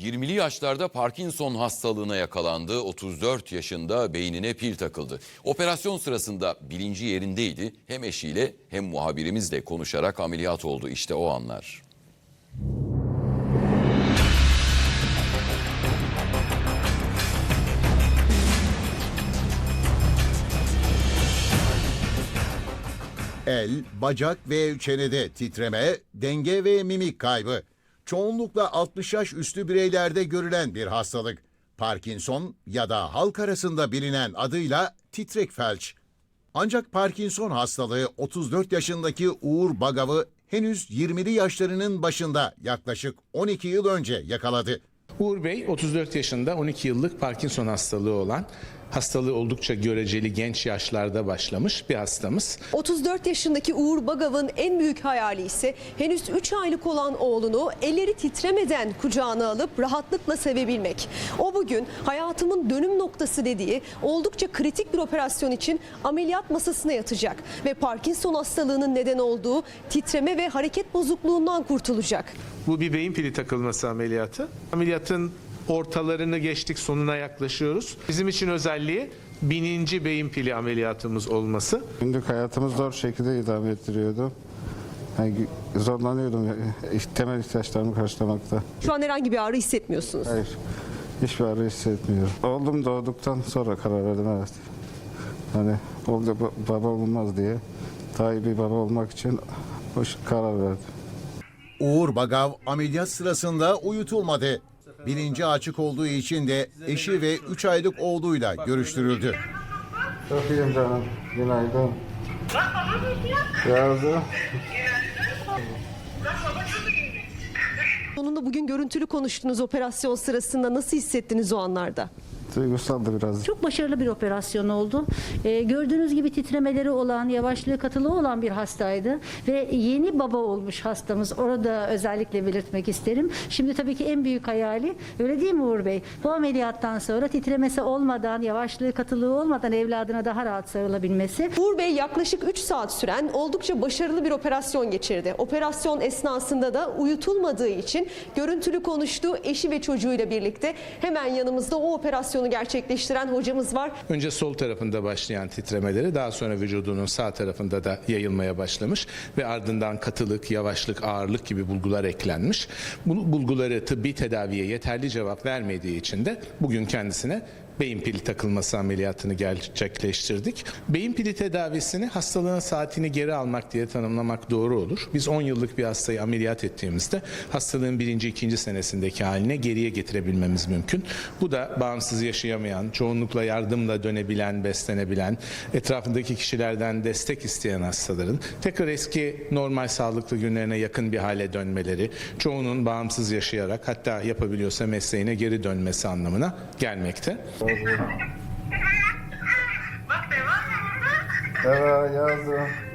20'li yaşlarda Parkinson hastalığına yakalandı. 34 yaşında beynine pil takıldı. Operasyon sırasında bilinci yerindeydi. Hem eşiyle hem muhabirimizle konuşarak ameliyat oldu. İşte o anlar. El, bacak ve çenede titreme, denge ve mimik kaybı. Çoğunlukla 60 yaş üstü bireylerde görülen bir hastalık. Parkinson ya da halk arasında bilinen adıyla titrek felç. Ancak Parkinson hastalığı 34 yaşındaki Uğur Bagav'ı henüz 20'li yaşlarının başında yaklaşık 12 yıl önce yakaladı. Uğur Bey 34 yaşında 12 yıllık Parkinson hastalığı olan, hastalığı oldukça göreceli genç yaşlarda başlamış bir hastamız. 34 yaşındaki Uğur Bagav'ın en büyük hayali ise henüz 3 aylık olan oğlunu elleri titremeden kucağına alıp rahatlıkla sevebilmek. O bugün hayatımın dönüm noktası dediği oldukça kritik bir operasyon için ameliyat masasına yatacak ve Parkinson hastalığının neden olduğu titreme ve hareket bozukluğundan kurtulacak. Bu bir beyin pili takılması ameliyatı. Ameliyatın ortalarını geçtik sonuna yaklaşıyoruz. Bizim için özelliği bininci beyin pili ameliyatımız olması. Günlük hayatımız zor şekilde idame ettiriyordu. Yani zorlanıyordum temel ihtiyaçlarımı karşılamakta. Şu an herhangi bir ağrı hissetmiyorsunuz. Hayır, hiçbir ağrı hissetmiyorum. Oğlum doğduktan sonra karar verdim evet. Hani oldu ba- baba olmaz diye. Daha iyi bir baba olmak için o ş- karar verdim. Uğur Bagav ameliyat sırasında uyutulmadı. Bilinci açık olduğu için de eşi ve 3 aylık oğluyla görüştürüldü. Çok iyiyim canım. Günaydın. Yazdım. Onunla bugün görüntülü konuştunuz operasyon sırasında nasıl hissettiniz o anlarda? Duygusaldı biraz. Çok başarılı bir operasyon oldu. Ee, gördüğünüz gibi titremeleri olan, yavaşlığı katılı olan bir hastaydı ve yeni baba olmuş hastamız. Orada özellikle belirtmek isterim. Şimdi tabii ki en büyük hayali öyle değil mi Uğur Bey? Bu ameliyattan sonra titremesi olmadan, yavaşlığı katılığı olmadan evladına daha rahat sarılabilmesi. Uğur Bey yaklaşık 3 saat süren oldukça başarılı bir operasyon geçirdi. Operasyon esnasında da uyutulmadığı için görüntülü konuştu eşi ve çocuğuyla birlikte. Hemen yanımızda o operasyonu gerçekleştiren hocamız var. Önce sol tarafında başlayan titremeleri daha sonra vücudunun sağ tarafında da yayılmaya başlamış ve ardından katılık, yavaşlık, ağırlık gibi bulgular eklenmiş. Bu bulguları tıbbi tedaviye yeterli cevap vermediği için de bugün kendisine beyin pili takılması ameliyatını gerçekleştirdik. Beyin pili tedavisini hastalığın saatini geri almak diye tanımlamak doğru olur. Biz 10 yıllık bir hastayı ameliyat ettiğimizde hastalığın birinci, ikinci senesindeki haline geriye getirebilmemiz mümkün. Bu da bağımsız yaşayamayan, çoğunlukla yardımla dönebilen, beslenebilen, etrafındaki kişilerden destek isteyen hastaların tekrar eski normal sağlıklı günlerine yakın bir hale dönmeleri, çoğunun bağımsız yaşayarak hatta yapabiliyorsa mesleğine geri dönmesi anlamına gelmekte. Evet yazdım.